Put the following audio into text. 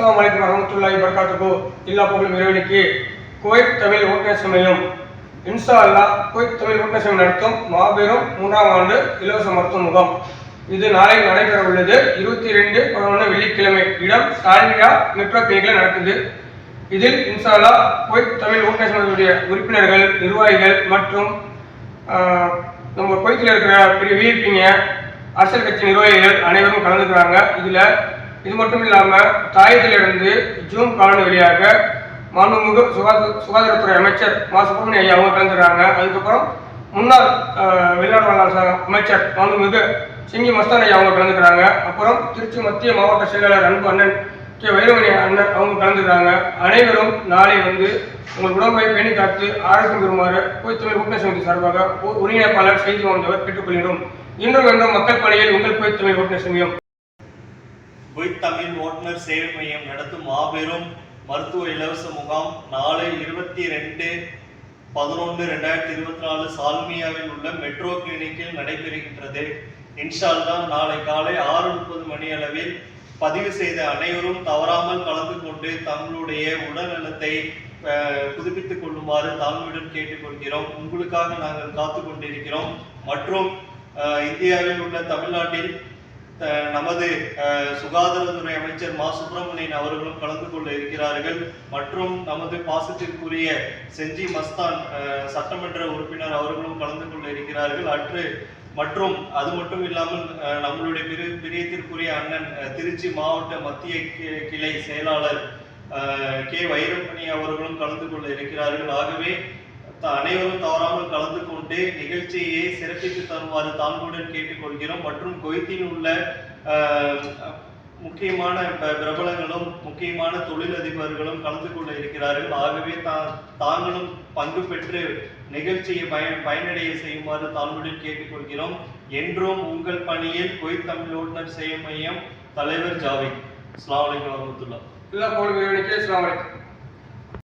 அஸ்லாம் வலைக்கம் வரமத்துல்லாஹி வரகாத்துகோ இல்லா புகழும் இறைவனுக்கு குவைத் தமிழ் ஓட்டுநர் சமயம் இன்சா அல்லா குவைத் தமிழ் ஓட்டுநர் சமயம் நடத்தும் மாபெரும் மூன்றாம் ஆண்டு இலவச மருத்துவ முகாம். இது நாளை நடைபெற உள்ளது. இருபத்தி ரெண்டு பதினொன்று வெள்ளிக்கிழமை இடம் சாண்டியா மெட்ரோ கிளினிக்கில் நடக்குது. இதில் இன்சா அல்லா குவைத் தமிழ் ஓட்டுநர் சமயத்துடைய உறுப்பினர்கள் நிர்வாகிகள் மற்றும் நம்ம குவைத்தில் இருக்கிற பெரிய விஐபிங்க அரசியல் கட்சி நிர்வாகிகள் அனைவரும் கலந்துக்கிறாங்க. இதில் இது மட்டும் இல்லாம தாயத்திலிருந்து ஜூம் காலனி வழியாக மாண்புமிகு சுகாதார சுகாதாரத்துறை அமைச்சர் மா. சுப்பிரமணிய ஐயா அவங்க கலந்துக்கிறாங்க. அதுக்கப்புறம் முன்னாள் வெளிநாடு அமைச்சர் மாண்புமிகு சிங்கி மஸ்தான் ஐயா அவங்க கலந்துக்கிறாங்க. அப்புறம் திருச்சி மத்திய மாவட்ட செயலாளர் அன்பு அண்ணன் கே. வைரமணி அண்ணன் அவங்க கலந்துக்கிறாங்க. அனைவரும் நாளை வந்து உங்கள் உடம்பை பேணி காத்து ஆரோக்கியம் பெறுமாறு கோய்த்தமிழ் கூட்டணி சமிதி சார்பாக ஒருங்கிணைப்பாளர் செய்தி வந்தவர் கேட்டுக்கொள்கிறோம். இன்றும் என்றும் மக்கள் பணியில் உங்கள் கோய்த்தமிழ் கூட்டணி சமயம் குவைத் தமிழ் ஓட்டுநர் சேவை மையம் நடத்தும் மாபெரும் மருத்துவ இலவச முகாம் நாளை இருபத்தி ரெண்டு பதினொன்று ரெண்டாயிரத்தி இருபத்தி நாலு சால்மியாவில் உள்ள மெட்ரோ கிளினிக்கில் நடைபெறுகின்றது. இன்ஷா நாளை காலை ஆறு முப்பது மணி அளவில் பதிவு செய்த அனைவரும் தவறாமல் கலந்து கொண்டு தங்களுடைய உடல்நலத்தை புதுப்பித்துக் கொள்ளுமாறு தாழ்மையுடன் கேட்டுக்கொள்கிறோம். உங்களுக்காக நாங்கள் காத்து கொண்டிருக்கிறோம் மற்றும் இந்தியாவில் உள்ள தமிழ்நாட்டில் நமது சுகாதாரத்துறை அமைச்சர் மா. சுப்பிரமணியன் அவர்களும் கலந்து கொள்ள இருக்கிறார்கள். மற்றும் நமது பாசத்திற்குரிய செஞ்சி மஸ்தான் சட்டமன்ற உறுப்பினர் அவர்களும் கலந்து கொள்ள இருக்கிறார்கள். அற்று மற்றும் அது மட்டும் இல்லாமல் நம்மளுடைய பிரி பிரியத்திற்குரிய அண்ணன் திருச்சி மாவட்ட மத்திய கி- கிளை செயலாளர் கே. வைரமணி அவர்களும் கலந்து கொள்ள இருக்கிறார்கள். ஆகவே அனைவரும் தவறாமல் கலந்து கொண்டு நிகழ்ச்சியை சிறப்பித்து தருமாறு தாழ்வுடன் கேட்டுக்கொள்கிறோம். மற்றும் கொய்த்தில் உள்ள முக்கியமான ப- பிரபலங்களும் முக்கியமான தொழிலதிபர்களும் கலந்து கொள்ள இருக்கிறார்கள். ஆகவே தா தாங்களும் பங்கு பெற்று நிகழ்ச்சியை பயன் பயனடைய செய்யுமாறு தாழ்வுடன் கேட்டுக்கொள்கிறோம். என்றும் உங்கள் பணியில் கொய்த் தமிழ் ஓட்டுநர் செய்ய மையம் தலைவர் ஜாவித். அஸ்லாம் வலைக்கம் வரமத்துல்லா எல்லா போலும் இறைவனுக்கு அஸ்ஸலாமு